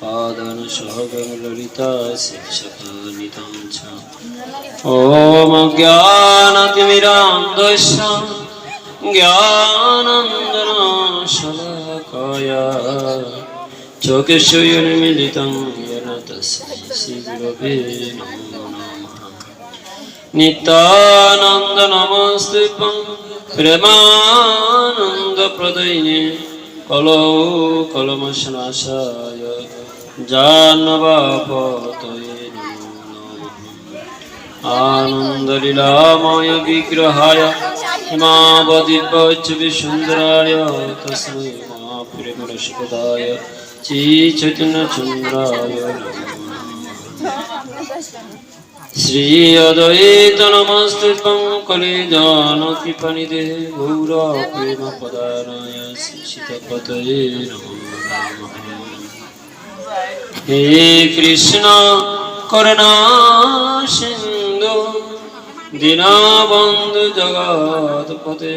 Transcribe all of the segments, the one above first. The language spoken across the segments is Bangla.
पादन सहगं ललिता शिक्षकानितं च ॐ ज्ञानतिमिरान्धस्य ज्ञानन्दनाशलाकाय चक्षुयुन्मिलितं येन तस्मै श्रीगुरवे नमो नमः नित्यानन्द नमस्ते प्रेमानन्दप्रदयिने कलौ कलमशनाशाय जानवापतये नमो नमः आनन्दलीलामय विग्रहाय हिमावदिव्यविसुन्दराय तस्मै महाप्रेमरसिकदाय श्रीचैतन्यचन्द्राय नमो नमः শ্রী অদ্বৈত নমস্তুতং কলিদানকৃপনিদে গৌর প্রেম হে কৃষ্ণ করুণা সিন্ধু। দীনবন্ধু জগৎপতে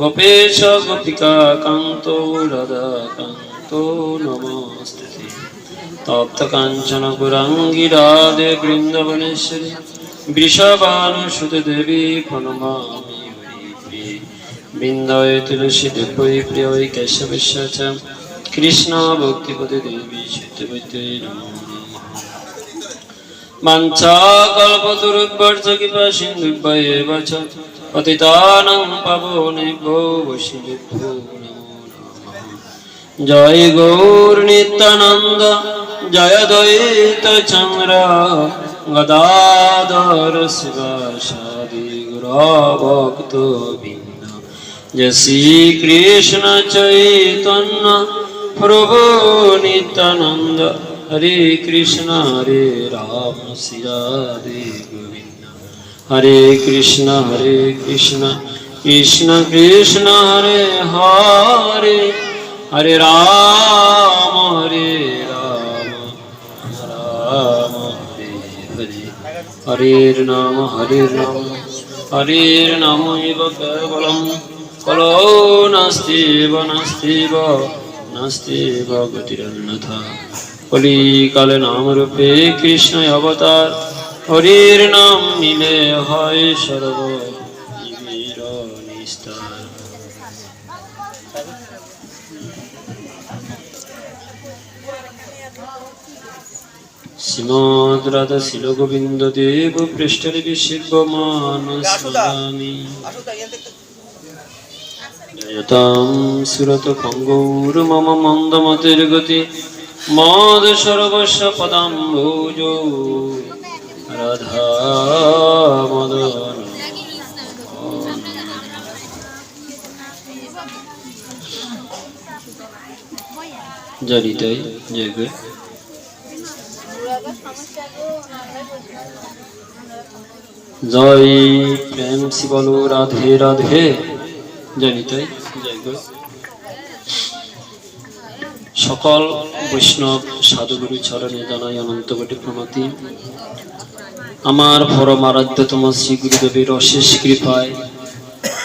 গোপেশ গোপিকা কান্ত, রাধা কান্ত, নমস্তে। তপ্ত কাঞ্চন গুরাঙ্গি রাধে বৃন্দাবনেশ্বরী, বৃষভানুসুতে দেবী প্রণমামি হরিপ্রিয়ে বৃন্দায় তুলসী দেবৈ প্রিয় কেশবেশ চ কৃষ্ণ ভক্তিপদে দেবী সত্যবৈতে নমো। নমঃ মঞ্চাকল্পতরুদ্ভর্ষ কৃপা সিন্ধুভ্যেব চ পতিতানাং পাবনেভ্যো বৈষ্ণবেভ্যো জয় গৌর নিত্যানন্দ, জয় দ্বৈত চন্দ্র গদাধর শিবাসাদি ভক্ত বৃন্দ জয় শ্রীকৃষ্ণ চৈতন্য। প্রভু নিত্যানন্দ। হরে কৃষ্ণ, হরে রাম, শ্রী রাধে গোবিন্দ। হরে কৃষ্ণ হরে কৃষ্ণ কৃষ্ণ কৃষ্ণ, হরে হরে হরে রাম হরে রাম রাম, হরে হরে। হরের নাম হরের নাম হরের নাম এব কেবলম। কলো নাস্তিব নাস্তিব। নাস্তিব কলিকালে নাম রূপে কৃষ্ণ অবতার হরির নাম নিলে হয় সর্ব জীবের শ্রীমদ রাধা শিল গোবিন্দ দেব পৃষ্ঠরে শিব মানসামি জয়তাম সুরত পঙ্গৌর মম মন্দমতির গতি। মদ সর্বস্ব পদাম্ভুজ রাধা মদন। জরিতাই জয় গুরু জয় প্রেম শিবলু, রাধে রাধে। সকল বৈষ্ণব সাধুগুরু চরণে জানাই অনন্ত কোটি প্রণতি। আমার পরম আরাধ্যতম শ্রী গুরুদেবের অশেষ কৃপায়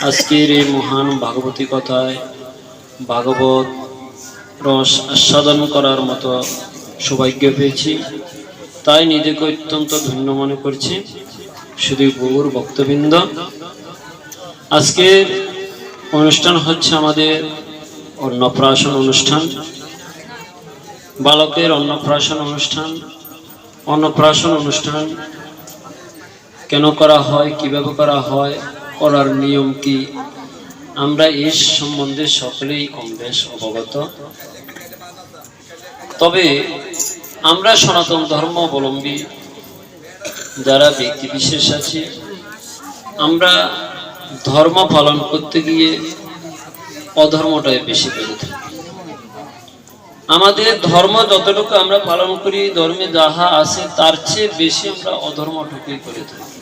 আজকের এই মহান ভাগবতী কথায় ভাগবত রস আস্বাদন করার মতো সৌভাগ্য পেয়েছি। তাই নিজেকে অত্যন্ত ধন্য মনে করছি। শুধু গৌর ভক্তবৃন্দ। আজকের অনুষ্ঠান হচ্ছে আমাদের অন্নপ্রাশন অনুষ্ঠান, বালকের অন্নপ্রাশন অনুষ্ঠান অন্নপ্রাশন অনুষ্ঠান, কেন করা হয়, কীভাবে করা হয়, করার নিয়ম কি? আমরা এর সম্বন্ধে সকলেই কম বেশ অবগত। তবে আমরা সনাতন ধর্ম অবলম্বী যারা ব্যক্তি বিশেষ আছে, আমরা ধর্ম পালন করতে গিয়ে অধর্মটাই বেশি বেড়ে থাকি। আমাদের ধর্ম যতটুকু আমরা পালন করি, ধর্মে যাহা আছে, তার চেয়ে বেশি আমরা অধর্মটুকুই করে থাকি।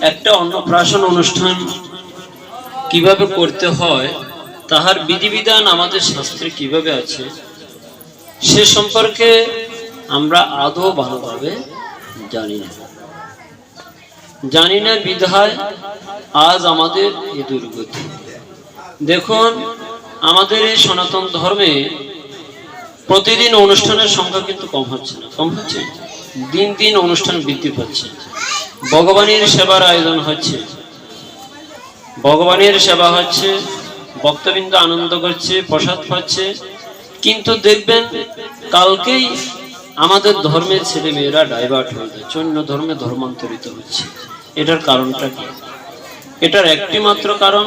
একটা অন্নপ্রাশন অনুষ্ঠান কীভাবে করতে হয়, তাহার বিধিবিধান আমাদের শাস্ত্রে কীভাবে আছে, সে সম্পর্কে আমরা আদৌ ভালোভাবে জানি না। জানি না বিধায় আজ আমাদের এই দুর্গতি। দেখুন, আমাদের এই সনাতন ধর্মে প্রতিদিন অনুষ্ঠানের সংখ্যা কিন্তু কম হচ্ছে না। কম হচ্ছে? দিন দিন অনুষ্ঠান বৃদ্ধি পাচ্ছে। ভগবানের সেবার আয়োজন হচ্ছে। ভগবানের সেবা হচ্ছে, ভক্তবৃন্দ আনন্দ করছে, প্রসাদ পাচ্ছে। কিন্তু দেখবেন, কালকেই আমাদের ধর্মের ছেলে মেয়েরা ডাইভার্ট হয়ে যাচ্ছে অন্য ধর্মে ধর্মান্তরিত হচ্ছে। এটার কারণটা কি? এটার একটি মাত্র কারণ,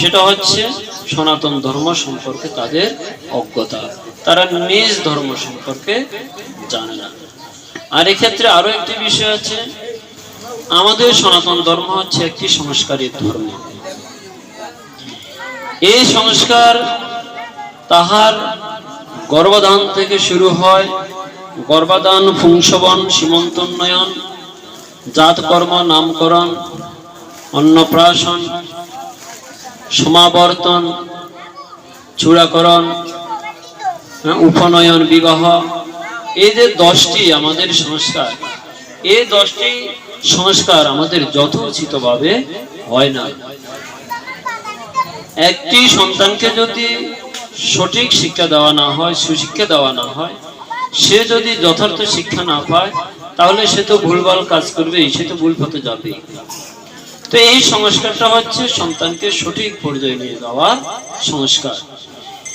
সেটা হচ্ছে সনাতন ধর্ম সম্পর্কে তাদের অজ্ঞতা। তারা নিজ ধর্ম সম্পর্কে জানে না। আর এক্ষেত্রে আরও একটি বিষয় আছে। আমাদের সনাতন ধর্ম হচ্ছে একটি সংস্কারী ধর্ম। এই সংস্কার তাহার গর্ভদান থেকে শুরু হয় গর্ভদান পুংসবন সীমন্তোন্নয়ন জাতকর্ম নামকরণ অন্নপ্রাশন সমাবর্তন চূড়াকরণ হ্যাঁ, উপনয়ন বিবাহ। এই যে দশটি আমাদের সংস্কার এই দশটি সংস্কার আমাদের যথোচিতভাবে হয় না। একটি সন্তানকে যদি সঠিক শিক্ষা দেওয়া না হয় সুশিক্ষা দেওয়া না হয় সে যদি যথার্থ শিক্ষা না পায়, তাহলে সে তো ভুলভাল কাজ করবে, সে তো ভুল পথে যাবে। তো এই সংস্কারটা হচ্ছে সন্তানকে সঠিক পর্যায়ে নিয়ে যাওয়ার সংস্কার।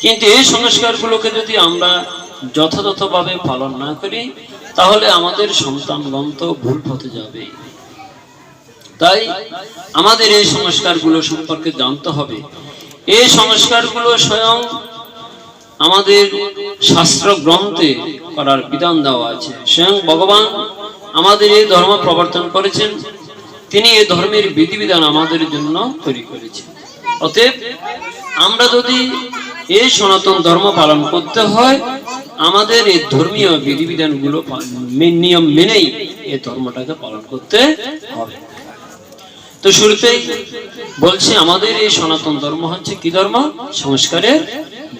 কিন্তু এই সংস্কারগুলোকে যদি আমরা যথাযথভাবে পালন না করি, তাহলে আমাদের সন্তানগণ তো ভুল পথে যাবে। তাই আমাদের এই সংস্কারগুলো সম্পর্কে জানতে হবে। এই সংস্কারগুলো স্বয়ং আমাদের শাস্ত্র গ্রন্থে করার বিধান দেওয়া আছে। স্বয়ং ভগবান আমাদের এই ধর্ম প্রবর্তন করেছেন। তিনি এই ধর্মের বিধিবিধান আমাদের জন্য তৈরি করেছেন। অতএব আমরা যদি এই সনাতন ধর্ম পালন করতে হয়, আমাদের এই ধর্মীয় বিধিবিধানগুলো নিয়ম মেনেই এই ধর্মটাকে পালন করতে হবে। তো শুরুতেই বলছি, আমাদের এই সনাতন ধর্ম হচ্ছে কি ধর্ম? সংস্কারের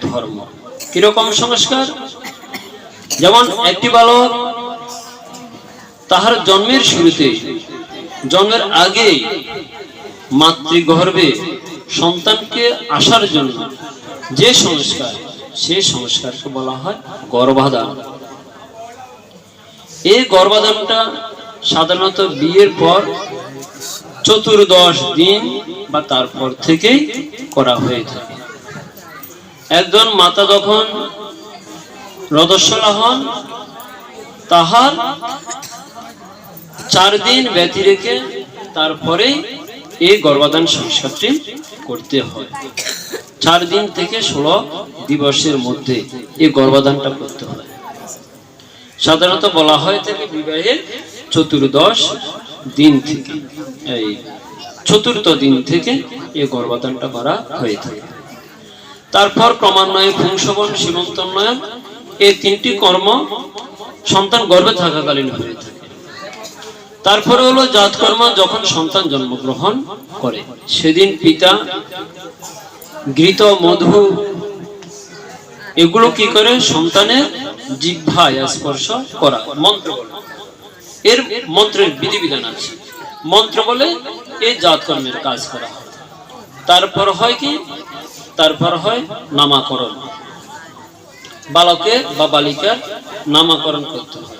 ধর্ম। কীরকম সংস্কার? যেমন একটি বালক তাহার জন্মের শুরুতে, জন্মের আগে মাতৃগর্ভে সন্তানকে আসার জন্য যে সংস্কার সেই সংস্কারকে বলা হয় গর্ভাধান। এই গর্ভাধানটা সাধারণত বিয়ের পর চতুর্দশ দিন বা তারপর থেকেই করা হয়ে থাকে। একজন মাতা যখন রদস্বলা হন, তাহার চার দিন ব্যতি রেখে তারপরে এই গর্ভাধান সংস্কারটি করতে হয়। চার দিন থেকে ষোলো দিবসের মধ্যে এই গর্ভাধানটা করতে হয়। সাধারণত বলা হয় থাকে বিবাহের চতুর্দশ দিন থেকে, এই চতুর্থ দিন থেকে এই গর্ভাধানটা করা হয়ে থাকে। তারপর ক্রমান্বয়ে পুংসবন সীমন্তোন্নয়ন এই তিনটি কর্ম সন্তান গর্ভে থাকাকালীন হয়ে থাকে। তারপরে হলো জাতকর্ম, যখন সন্তান জন্মগ্রহণ করে। সেদিন পিতা গৃত মধু, এগুলো কি করে? সন্তানের জিহ্বায় স্পর্শ করা, মন্ত্র এর মন্ত্রের বিধিবিধান আছে। মন্ত্র বলে এই জাতকর্মের কাজ করা হয়। তারপর হয় কি? তারপর হয় নামাকরণ। বালকের বা বালিকার নামাকরণ করতে হয়।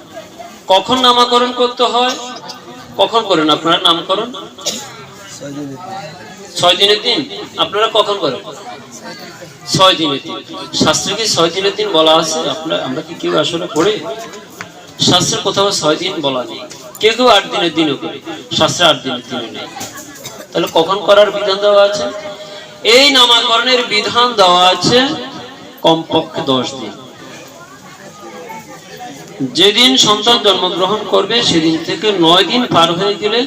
কখন নামাকরণ করতে হয়? কখন করেন আপনারা নামকরণ? ছয় দিনের দিন। আপনারা কখন করেন? ছয় দিনের দিন। শাস্ত্রে কি ছয় দিনের দিন বলা আছে? আপনার আমরা কি কেউ আসলে পড়ে? শাস্ত্রে কোথাও ছয় দিন বলা নেই। কেউ কেউ আট দিনের দিনও করে। শাস্ত্রে আট দিনের দিনও নেই। তাহলে কখন করার বিধান দেওয়া আছে? এই নামাকরণের বিধান দেওয়া আছে কমপক্ষে দশ দিন। যেদিন সন্তান জন্মগ্রহণ করবে, সেদিন থেকে নয় দিন পার হয়ে গেলে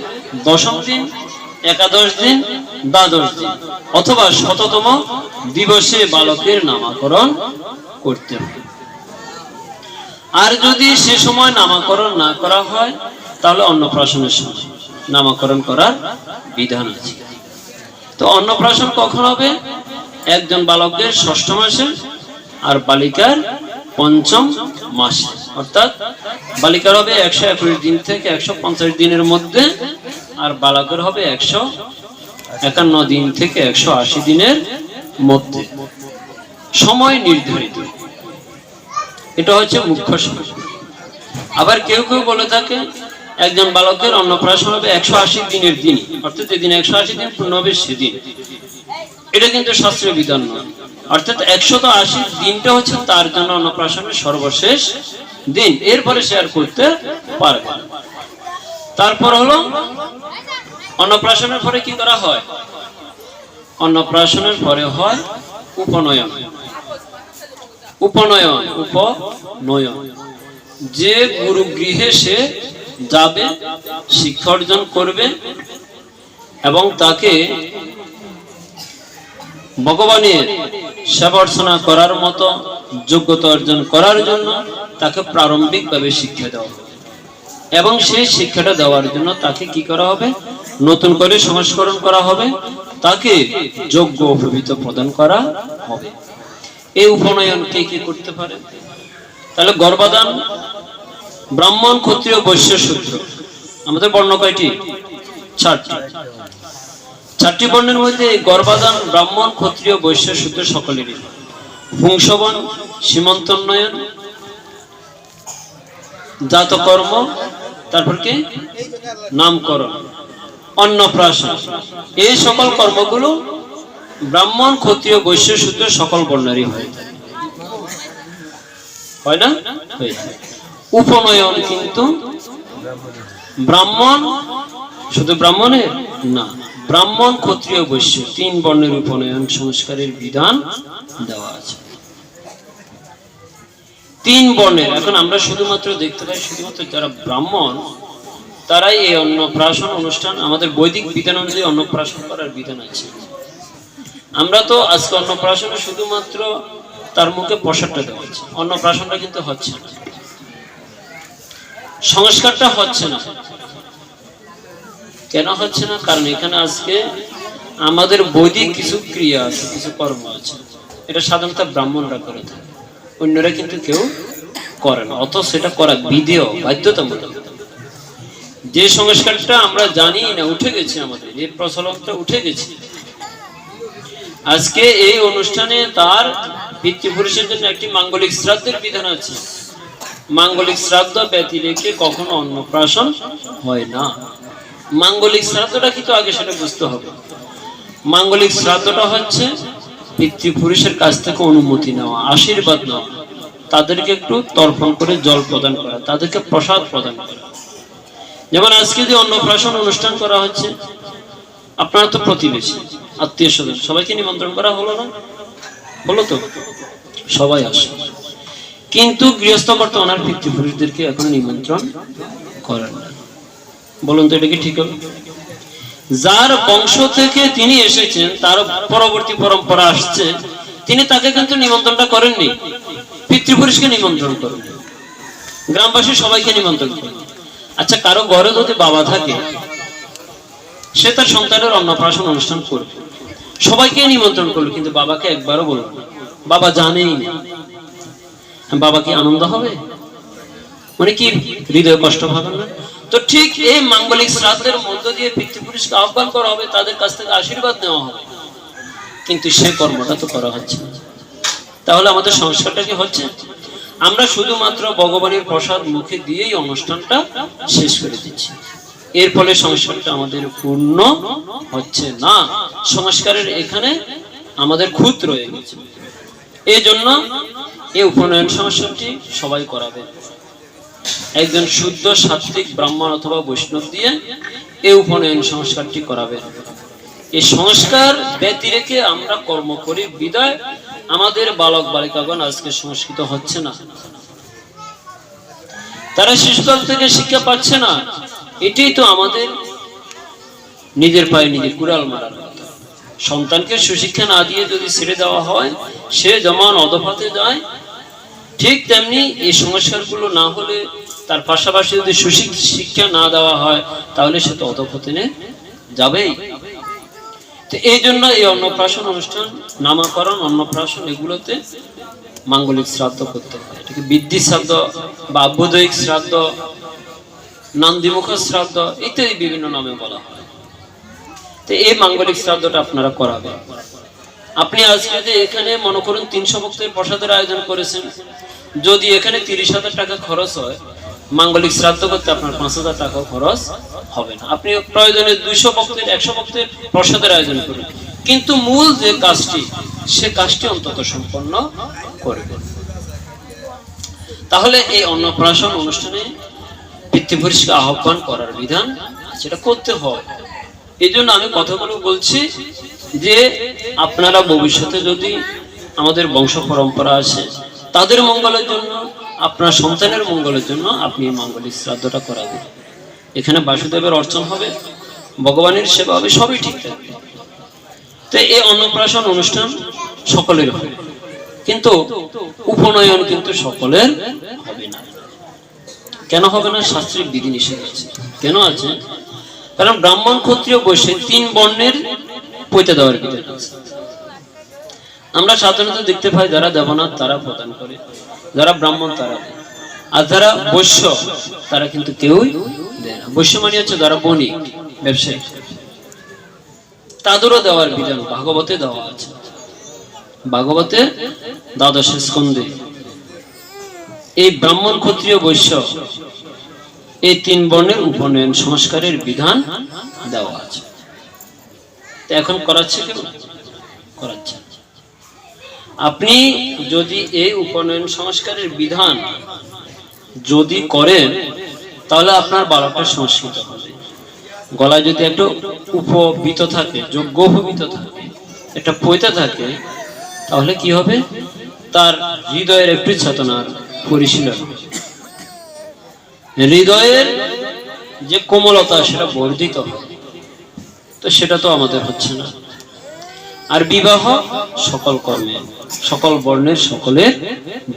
দশম দিন, একাদশ দিন, দ্বাদশ দিন, অথবা শততম দিবসে বালকের নামাকরণ করতে হবে। আর যদি সে সময় নামাকরণ না করা হয়, তাহলে অন্নপ্রাশনের সময় নামাকরণ করার বিধান আছে। তো অন্নপ্রাশন কখন হবে? একজন বালকের ষষ্ঠ মাসে আর বালিকার পঞ্চম মাসে। অর্থাৎ বালিকার হবে একশো একুশ দিন থেকে একশো পঞ্চাশ দিনের মধ্যে আর বালকের হবে একশো একান্ন দিন থেকে একশো আশি দিনের মধ্যে। সময় নির্ধারিত। এটা হচ্ছে মুখ্য সংস্কার আবার কেউ কেউ বলে থাকে একজন বালকের অন্নপ্রাশন হবে একশো আশি দিনের দিন। অর্থাৎ যেদিন একশো আশি দিন পূর্ণ হবে সেদিন। এটা কিন্তু শাস্ত্রীয় বিধান। নয় অর্থাৎ একশত আশি দিনটা হচ্ছে তার জন্য অন্নপ্রাশনের সর্বশেষ দিন। এরপরে সে আর করতে পারবে তারপর হলো অন্নপ্রাশনের পরে কি করা হয়? অন্নপ্রাশনের পরে হয় উপনয়ন। উপনয়ন উপনয়ন। যে গুরু গৃহে সে যাবে, শিক্ষা অর্জন করবে এবং তাকে ভগবানের সেবা অর্চনা করার মতো যোগ্যতা অর্জন করার জন্য তাকে প্রারম্ভিকভাবে শিক্ষা দেওয়া হবে। এবং সেই শিক্ষাটা দেওয়ার জন্য তাকে কি করা হবে? নতুন করে সংস্করণ করা হবে। তাকে যোগ্য উপবিত প্রদান করা হবে। এই উপনয়ন কে কি করতে পারে? তাহলে গর্ভাদান ব্রাহ্মণ ক্ষত্রিয় বৈশ্য সূত্র। আমাদের বর্ণ কয়টি? চারটি। চারটি বর্ণের মধ্যে এই গর্ভাদান ব্রাহ্মণ ক্ষত্রিয় বৈশ্য সূত্র সকলেরই। পুংসবন সীমন্তোন্নয়ন, জাতকর্ম, তারপর কি? নামকরণ। অন্নপ্রাশন। এই সকল কর্মগুলো ব্রাহ্মণ ক্ষত্রিয় বৈশ্য সূত্র সকল বর্ণেরই হয় হয় না? হয়ে। উপনয়ন কিন্তু ব্রাহ্মণ? শুধু ব্রাহ্মণের? না। ব্রাহ্মণ ক্ষত্রিয় বৈশ্য, তিন বর্ণের উপনয়ন সংস্কারের বিধান দেওয়া আছে। তিন বর্ণের, এখন আমরা শুধুমাত্র দেখতে পাই শুধুমাত্র যারা ব্রাহ্মণ, তারাই এই অন্নপ্রাশন অনুষ্ঠান, আমাদের বৈদিক বিধান অনুযায়ী অন্নপ্রাশন করার বিধান আছে। আমরা তো আজকে অন্নপ্রাশনে শুধুমাত্র তার মুখে প্রসাদটা দেওয়া হচ্ছে। অন্নপ্রাশনটা কিন্তু হচ্ছে না। সংস্কারটা হচ্ছে না। কেন হচ্ছে না? কারণ এখানে আজকে আমাদের বৈদিক কিছু ক্রিয়া আছে, কিছু কর্ম আছে। এটা সাধারণত ব্রাহ্মণরা করে থাকে। অন্যরা কিন্তু কেউ করে না। অত সেটা করা বিধেয়, বাধ্যতামূলক। যে সংস্কারটা আমরা জানি না, উঠে গেছে আমাদের এই প্রচলনটা উঠে গেছে। আজকে এই অনুষ্ঠানে তার পিতৃপুরুষের জন্য একটি মাঙ্গলিক শ্রাদ্ধের বিধান আছে। মাঙ্গলিক শ্রাদ্ধ ব্যতি রেখে কখনো অন্নপ্রাশন হয় না। মাঙ্গলিক শ্রাদ্ধটা কিন্তু আগে সেটা বুঝতে হবে। মাঙ্গলিক শ্রাদ্ধটা হচ্ছে পিতৃপুরুষের কাছ থেকে অনুমতি নেওয়া, আশীর্বাদ নেওয়া, তাদেরকে একটু তর্পণ করে জল প্রদান করা, তাদেরকে প্রসাদ প্রদান করা। যেমন আজকে যে অন্নপ্রাশন অনুষ্ঠান করা হচ্ছে, আপনারা তো প্রতিবেশী, আত্মীয় স্বজন, সবাইকে নিমন্ত্রণ করা হলো না? হলো তো? সবাই আসে। কিন্তু গৃহস্থ কর্তা ওনার পিতৃপুরুষদেরকে এখনও নিমন্ত্রণ করেন বলুন তো, এটা কি ঠিক হবে? যার বংশ থেকে তিনি এসেছেন, তার পরবর্তী পরম্পরা আসছে, তিনি তাকে কিন্তু নিমন্ত্রণটা করেননি। পিতৃপুরুষকে নিমন্ত্রণ করেন। গ্রামবাসী সবাইকে নিমন্ত্রণ করেন। আচ্ছা কারও ঘরে যদি বাবা থাকে, সে তার সন্তানের অন্নপ্রাশন অনুষ্ঠান করবে। সবাইকে নিমন্ত্রণ করল কিন্তু বাবাকে একবারও বলল বাবা জানেই না। বাবা কি আনন্দ হবে? মানে কি, হৃদয় কষ্ট পাবেন না? তো ঠিক এই মাঙ্গলিক শ্রাদ্ধের মধ্য দিয়ে পিতৃপুরুষকে আহ্বান করা হবে, তাদের কাছ থেকে আশীর্বাদ নেওয়া হবে। কিন্তু সে কর্মটা তো করা হচ্ছে তাহলে আমাদের সংস্কারটা কি হচ্ছে? আমরা শুধুমাত্র ভগবানের প্রসাদ মুখে দিয়েই অনুষ্ঠানটা শেষ করে দিচ্ছি। এর ফলে সংস্কারটা আমাদের পূর্ণ হচ্ছে না। সংস্কারের এখানে আমাদের খুঁত রয়ে গেছে। এই জন্য এই উপনয়ন সংস্কারটি সবাই করাবে। একজন শুদ্ধ সাত্বিক ব্রাহ্মণ অথবা বৈষ্ণব দিয়ে এই উপনয়ন সংস্কারটি করাবে। এই সংস্কার ব্যতি রেখে আমরা কর্ম করি, বিদায়। আমাদের বালক বালিকাগণ আজকে সংস্কৃত হচ্ছে না। তারা শিশুকাল থেকে শিক্ষা পাচ্ছে না। এটাই তো আমাদের নিজের পায়ে নিজে কুড়াল মারার সন্তানকে সুশিক্ষা না দিয়ে যদি ছেড়ে দেওয়া হয়, সে যেমন অধপাতে যায় ঠিক তেমনি এই সংস্কারগুলো না হলে তার পাশাপাশি যদি শিক্ষা না দেওয়া হয়, তাহলে সে তো অধপতনে যাবেই। তো এই জন্য এই অন্নপ্রাশন অনুষ্ঠান, নামাকরণ, অন্নপ্রাশন এগুলোতে মাঙ্গলিক শ্রাদ্ধ করতে হয়। এটাকে বৃদ্ধি শ্রাদ্ধ বা অভ্যুদয়িক শ্রাদ্ধ নন্দীমুখ শ্রাদ্ধ ইত্যাদি বিভিন্ন নামে বলা হয়। তো এই মাঙ্গলিক শ্রাদ্ধটা আপনারা করাবেন। আপনি আজকে যে এখানে, মনে করুন, তিনশো ভক্তের প্রসাদের আয়োজন করেছেন, যদি এখানে তিরিশ হাজার টাকা খরচ হয়, মাঙ্গলিক শ্রাদ্ধ করতে আপনার পাঁচ হাজার টাকা খরচ হবে না। আপনি প্রয়োজনে দুইশো ভক্তের, একশো ভক্তের প্রসাদের আয়োজন করুন। কিন্তু মূল যে কাজটি, সে কাজটি অন্তত সম্পন্ন করবেন তাহলে এই অন্নপ্রাশন অনুষ্ঠানে পিতৃপুরুষকে আহ্বান করার বিধান সেটা করতে হয়। এই জন্য আমি কথাগুলো বলছি যে আপনারা ভবিষ্যতে যদি আমাদের বংশ পরম্পরা আছে, তাদের মঙ্গলের জন্য, আপনার সন্তানের মঙ্গলের জন্য আপনি মাঙ্গলিক শ্রাদ্ধটা করাবেন। এখানে বাসুদেবের অর্চন হবে, ভগবানের সেবা হবে, সবই ঠিক থাকবে। তো এই অন্নপ্রাশন অনুষ্ঠান সকলের হবে, কিন্তু উপনয়ন কিন্তু সকলের হবে না। কেন হবে না? শাস্ত্রিক বিধি নিষেধ আছে। কেন আছে? কারণ ব্রাহ্মণ ক্ষত্রিয় বৈশ্য তিন বর্ণের পৈতে দেওয়ার আছে আমরা সাধারণত দেখতে পাই যারা দেবনাথ তারা প্রদান করে, যারা ব্রাহ্মণ তারা আর যারা বৈশ্য, তারা কিন্তু কেউই দেয় বৈশ্য মানে হচ্ছে যারা বণিক, ব্যবসায়ী। তাদেরও দেওয়ার বিধান ভাগবতে দেওয়া আছে। ভাগবতে দ্বাদশ স্কন্ধে, এই ব্রাহ্মণ ক্ষত্রিয় বৈশ্য, এই তিন বর্ণের উপনয়ন সংস্কারের বিধান দেওয়া আছে। এখন করাচ্ছে কেউ করাচ্ছে। আপনি যদি এই উপনয়ন সংস্কারের বিধান যদি করেন, তাহলে আপনার বারোটা সংস্কৃত হবে। গলায় যদি একটু উপবিত থাকে, যোগ্য উপবিত থাকে, একটা পৈতা থাকে, তাহলে কি হবে? তার হৃদয়ের একটু চেতনার পরিশীলন হবে। হৃদয়ের যে কোমলতা, সেটা বর্ধিত হবে। তো সেটা তো আমাদের হচ্ছে না। আর বিবাহ সকল কর্মে, সকল বর্ণের সকলের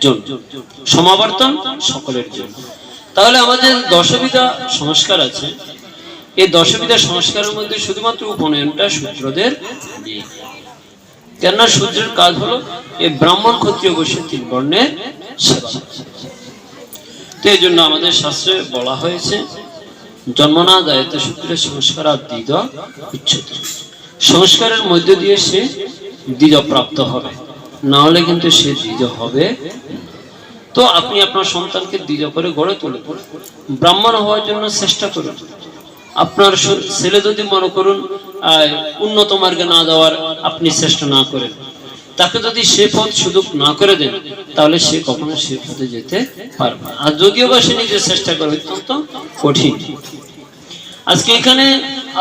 জন্য। সমাবর্তন সকলের জন্য। তাহলে আমাদের দশবিধা সংস্কার আছে। এই দশবিধা সংস্কারের মধ্যে শুধুমাত্র উপনয়নটা সূত্রদের কেননা সূত্রের কাজ হলো এই ব্রাহ্মণ ক্ষত্রিয় বৈশ্য তিন বর্ণের সেবা। তো এই জন্য আমাদের শাস্ত্রে বলা হয়েছে জন্মনা দায়িত্ব সূত্রের সংস্কার আর দ্বিধ উচ্চত সংস্কারের দিয়ে সে দ্বিজ প্রাপ্ত হবে। না হলে কিন্তু সে দ্বিজ হবে তো আপনি আপনার সন্তানকে দ্বিজ করে গড়ে তুলে ব্রাহ্মণ হওয়ার জন্য চেষ্টা করুন। আপনার ছেলে যদি মনে করুন উন্নত মার্গে না যাওয়ার আপনি চেষ্টা না করেন। তাকে যদি সে পথ সুযোগ না করে দেন, তাহলে সে কখনো সে পথে যেতে পারবে। আর যদিও বা সে নিজের চেষ্টা করে অত্যন্ত কঠিন। আজকে এখানে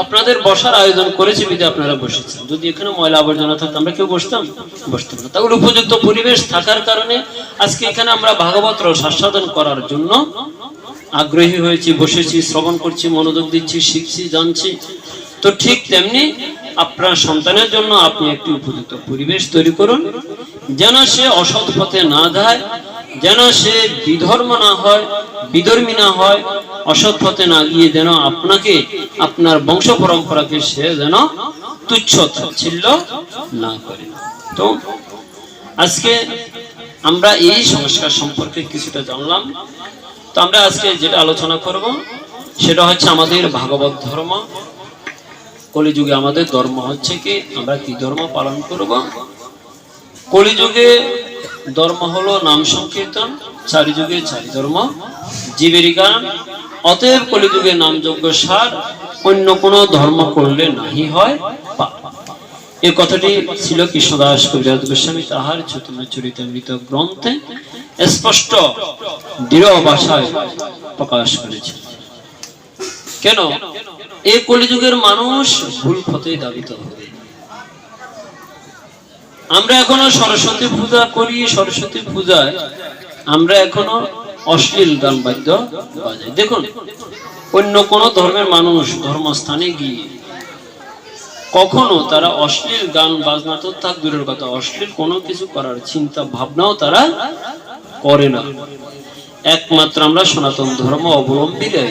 আপনাদের বসার আয়োজন করেছে বিধে আপনারা বসেছেন। যদি এখানে ময়লা আবর্জনা থাকতো, আমরা কেউ বসতাম? বসতাম না। তাহলে উপযুক্ত পরিবেশ থাকার কারণে আজকে এখানে আমরা ভাগবত আস্বাদন করার জন্য আগ্রহী হয়েছি, বসেছি, শ্রবণ করছি, মনোযোগ দিচ্ছি, শিখছি, জানছি। তো ঠিক তেমনি আপনার সন্তানের জন্য আপনি একটি উপযুক্ত পরিবেশ তৈরি করুন, যেন সে অসৎ পথে না যায়, যেন সে বিধর্ম না হয়, বিধর্মী না হয়, অসৎ পথে না গিয়ে যেন আপনাকে, আপনার বংশ পরম্পরাকে সে যেন তুচ্ছ তাচ্ছিল্য না করে। তো, আজকে আমরা এই সংস্কার সম্পর্কে কিছুটা জানলাম। তো আমরা আজকে যেটা আলোচনা করব, সেটা হচ্ছে আমাদের ভাগবত ধর্ম। কলিযুগে আমাদের ধর্ম হচ্ছে কি? আমরা কি ধর্ম পালন করব? কলিযুগে ধর্ম হলো নাম সংকীর্তন চারি যুগে চারি ধর্ম জীবের গান। অতএব কলিযুগে নাম যজ্ঞ সার, অন্য কোনো ধর্ম করলে নাহি হয়। এই কথাটি ছিল কৃষ্ণদাস কবিরাজ গোস্বামী তাহার চৈতন্য চরিতামৃত গ্রন্থে স্পষ্ট, দৃঢ় ভাষায় প্রকাশ করেছে কেন? এই কলিযুগের মানুষ ভুল পথে দাবিত হবে। আমরা এখনও সরস্বতী পূজা করি, সরস্বতী পূজায় আমরা এখনও অশ্লীল গান বাদ্য বাজাই। দেখুন, অন্য কোন ধর্মের মানুষ ধর্মস্থানে গিয়ে কখনো তারা অশ্লীল গান বাজনা তো থাক, দূরের কথা, অশ্লীল কোনো কিছু করার চিন্তা ভাবনাও তারা করে না। একমাত্র আমরা সনাতন ধর্ম অবলম্বীরা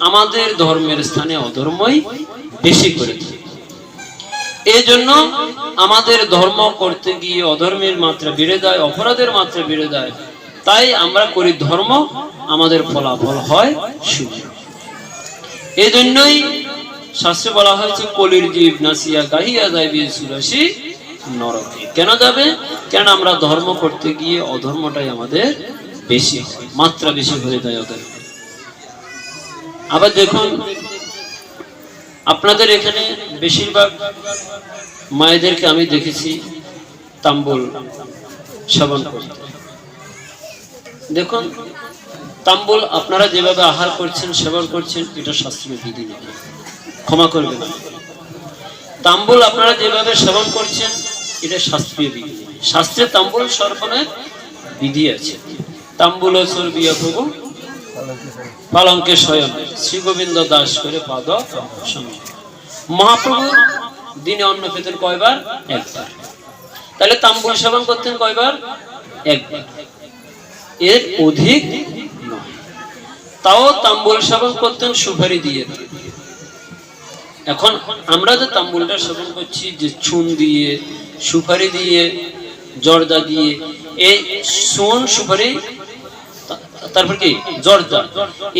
আমাদের ধর্মের স্থানে অধর্মই বেশি করে। এই জন্য আমাদের ধর্ম করতে গিয়ে অধর্মের মাত্রা বেড়ে যায়, অপরাধের মাত্রা বেড়ে যায়, তাই আমরা করি ধর্ম, আমাদের ফলাফল হয় শূন্য। এই জন্যই শাস্ত্রে বলা হয়েছে, কলির জীব নাসিয়া গাহিয়া যাইবে সুরাশি নরকে। কেন যাবে? কেন আমরা ধর্ম করতে গিয়ে অধর্মটাই আমাদের বেশি মাত্রা বেশি হয়ে যায় ওদের। আবার দেখুন, আপনাদের এখানে বেশিরভাগ মায়েদেরকে আমি দেখেছি তাম্বুল সেবন করতে। দেখুন, তাম্বুল আপনারা যেভাবে আহার করছেন, সেবন করছেন, এটা শাস্ত্রীয় বিধি নয় ক্ষমা করবেন। তাম্বুল আপনারা যেভাবে সেবন করছেন, এটা শাস্ত্রীয় বিধি। শাস্ত্রে তাম্বুল সর্পণের বিধি আছে। তাম্বুল চর্বিয়া প্রভু পালঙ্কে স্বয়ং শ্রী গোবিন্দ দাস করে পাদ মহাপ্রভু দিনে অন্ন পেতেন কয়বার? একবার। তাহলে তাম্বুল সেবন করতেন কয়বার? একবার। এর অধিক তাও তাম্বুল সেবন করতেন সুপারি দিয়ে। এখন আমরা যে তাম্বুলটা সেবন করছি, যে চুন দিয়ে, সুপারি দিয়ে, জর্দা দিয়ে, এই চুন সুপারি তারপর কি? জর্দা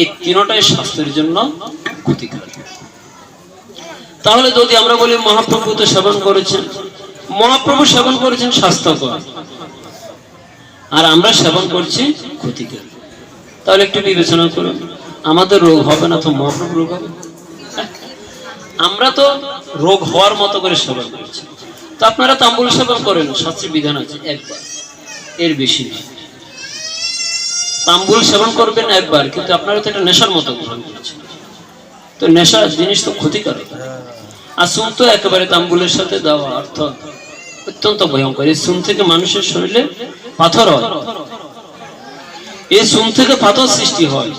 এই তিনটাই স্বাস্থ্যের জন্য ক্ষতিকারক। তাহলে যদি আমরা বলি, মহাপ্রভু তো সেবন করেছেন, মহাপ্রভু সেবন করেছেন স্বাস্থ্যকর। আর আমরা সেবন করছি ক্ষতিকর। তাহলে একটু বিবেচনা করুন, আমাদের রোগ হবে না তো মহাপ্রভু রোগ হবে? আমরা তো রোগ হওয়ার মতো করে সেবন করছি। তো আপনারা তাম্বুল সেবন করেন শাস্ত্রীয় বিধান আছে একবার। এর বেশি না তাম্বুল সেবন করবেন একবার, কিন্তু আপনারা তো এটা নেশার মতো গ্রহণ করছেন। তো নেশা জিনিস তো ক্ষতিকারক। আর সুন তো একেবারে তাম্বুলের সাথে দেওয়া অর্থ অত্যন্ত ভয়ঙ্কর। এই সুন থেকে মানুষের শরীরে পাথর হয়। এই সুন থেকে পাথর সৃষ্টি হয়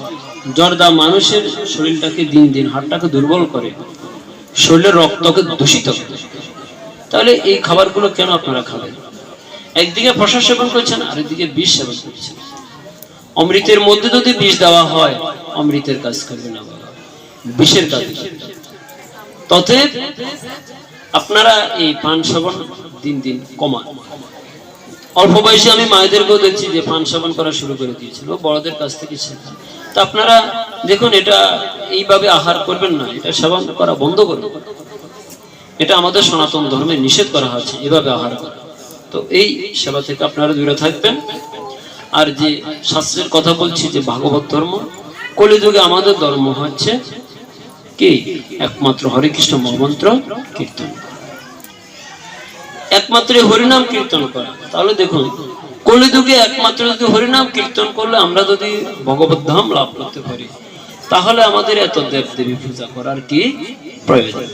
জর্দা মানুষের শরীরটাকে দিন দিন হাড়টাকে দুর্বল করে, শরীরের রক্তকে দূষিত করে। তাহলে এই খাবারগুলো কেন আপনারা খাবেন? একদিকে প্রসাদ সেবন করছেন, আরেকদিকে বিষ সেবন করছেন। অমৃতের মধ্যে যদি বিষ দেওয়া হয়, অমৃতের কাজ করবে না বাবা। বিষের কাজ। তথেব আপনারা এই পান সেবন দিন দিন কমান। অল্প বয়সে আমি মায়েদেরকেও দেখছি যে পান সেবন করা শুরু করে দিয়েছিল, বড়দের কাছ থেকে শেখা। তো আপনারা দেখুন, এটা এইভাবে আহার করবেন না, এটা সেবন করা বন্ধ করুন। এটা আমাদের সনাতন ধর্মে নিষেধ করা হয়েছে, এভাবে আহার করা। তো এই সেবা থেকে আপনারা দূরে থাকবেন। আর যে শাস্ত্রের কথা বলছি যে ভাগবত ধর্ম, কলিযুগে আমাদের ধর্ম হচ্ছে কি? একমাত্র হরে কৃষ্ণ মহামন্ত্র কীর্তন একমাত্র হরিনাম কীর্তন করা। তাহলে দেখুন, কলিযুগে একমাত্র যদি হরিনাম কীর্তন করলে আমরা যদি ভগবত ধাম লাভ করতে পারি, তাহলে আমাদের এত দেব দেবী পূজা করার কি প্রয়োজন?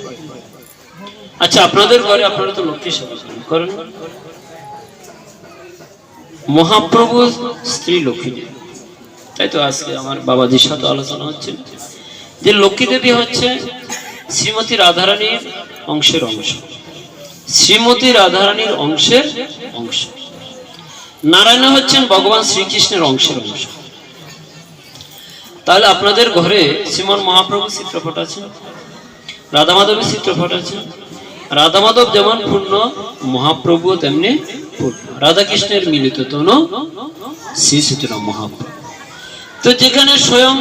আচ্ছা আপনাদের ঘরে আপনারা তো লক্ষ্মী সেবা করেন? মহাপ্রভু স্ত্রী লক্ষ্মীদেবী তাই তো আজকে আমার বাবাজির সাথে আলোচনা হচ্ছে। যে লক্ষ্মী দেবী হচ্ছে শ্রীমতী রাধারানীর অংশের অংশ। শ্রীমতী রাধারানীর অংশের অংশ। নারায়ণ হচ্ছেন ভগবান শ্রীকৃষ্ণের অংশের অংশ। তাহলে আপনাদের ঘরে শ্রীমন মহাপ্রভু চিত্রপট আছে? রাধা মাধবের চিত্রপট আছে? রাধা মাধব যেমন পূর্ণ মহাপ্রভু তেমনি পূর্ণ রাধা কৃষ্ণের মিলিত তনু শ্রী চৈতন্য মহাপ্রভু তো যেখানে স্বয়ং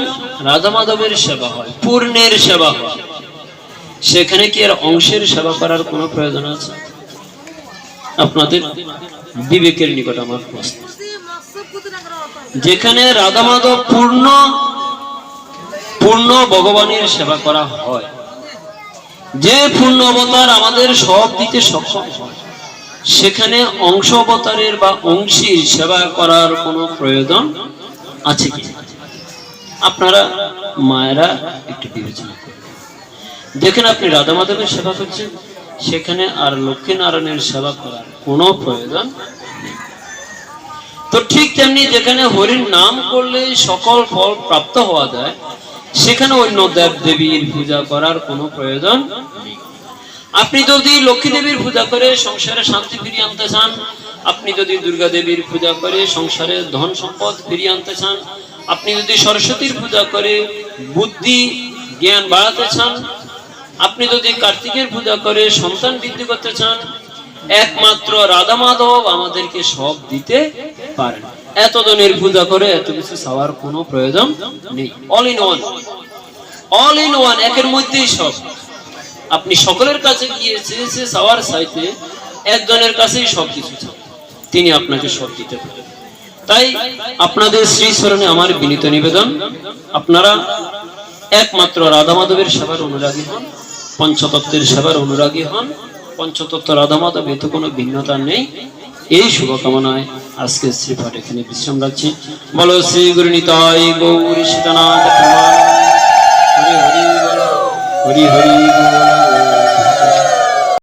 রাধা মাধবের সেবা হয়, পূর্ণের সেবা হয়, সেখানে কি আর অংশের সেবা করার কোনো প্রয়োজন আছে? আপনাদের বিবেকের নিকট আমার প্রশ্ন। যেখানে রাধা মাধব পূর্ণ পূর্ণ ভগবানের সেবা করা হয়, যে পূর্ণ অবতার আমাদের সব দিতে সক্ষম হয় সেখানে অংশ অবতারের বা অংশীর সেবা করার কোনো প্রয়োজন আছে কি? আপনারা মায়েরা একটু বিবেচনা করুন। দেখেন আপনি রাধা মাধবের সেবা করছেন, সেখানে আর লক্ষ্মী নারায়ণের সেবা করার কোনো প্রয়োজন তো ঠিক তেমনি যেখানে হরির নাম করলে সকল ফল প্রাপ্ত হওয়া যায়, সেখানে অন্য দেব দেবীর পূজা করার কোনো প্রয়োজন নেই। আপনি যদি লক্ষ্মী দেবীর পূজা করে সংসারে শান্তি ফিরিয়ে আনতে চান, আপনি যদি দুর্গা দেবীর পূজা করে সংসারে ধন সম্পদ ফিরিয়ে আনতে চান, আপনি যদি সরস্বতীর পূজা করে বুদ্ধি, জ্ঞান বাড়াতে চান, আপনি যদি কার্তিকের পূজা করে সন্তান বৃদ্ধি করতে চান, একমাত্র রাধা মাধব আমাদেরকে সব দিতে পারেন। এত জনের পূজা করে এত কিছু চাওয়ার কোনো প্রয়োজন নেই। All in one all in one একের মধ্যেই সব। আপনি সকলের কাছে গিয়ে চেয়ে চেয়ে চাওয়ার একজনের কাছেই সব কিছু তিনি আপনাকে সব দিতে পারেন। তাই আপনাদের শ্রী চরণে আমার বিনীত নিবেদন, আপনারা একমাত্র রাধা মাধবের সেবার অনুরাগী হন, পঞ্চতত্ত্বের সেবার অনুরাগী হন, পঞ্চতত্ত্ব রাধা মাধব এতে কোনো ভিন্নতা নেই। এই শুভকামনায় আজকে শ্রীপাঠ এখানে বিশ্রাম রাখছি। বলো শ্রী গুরু নিতাই গৌরী সীতানাথ হরি হরি হরি হরি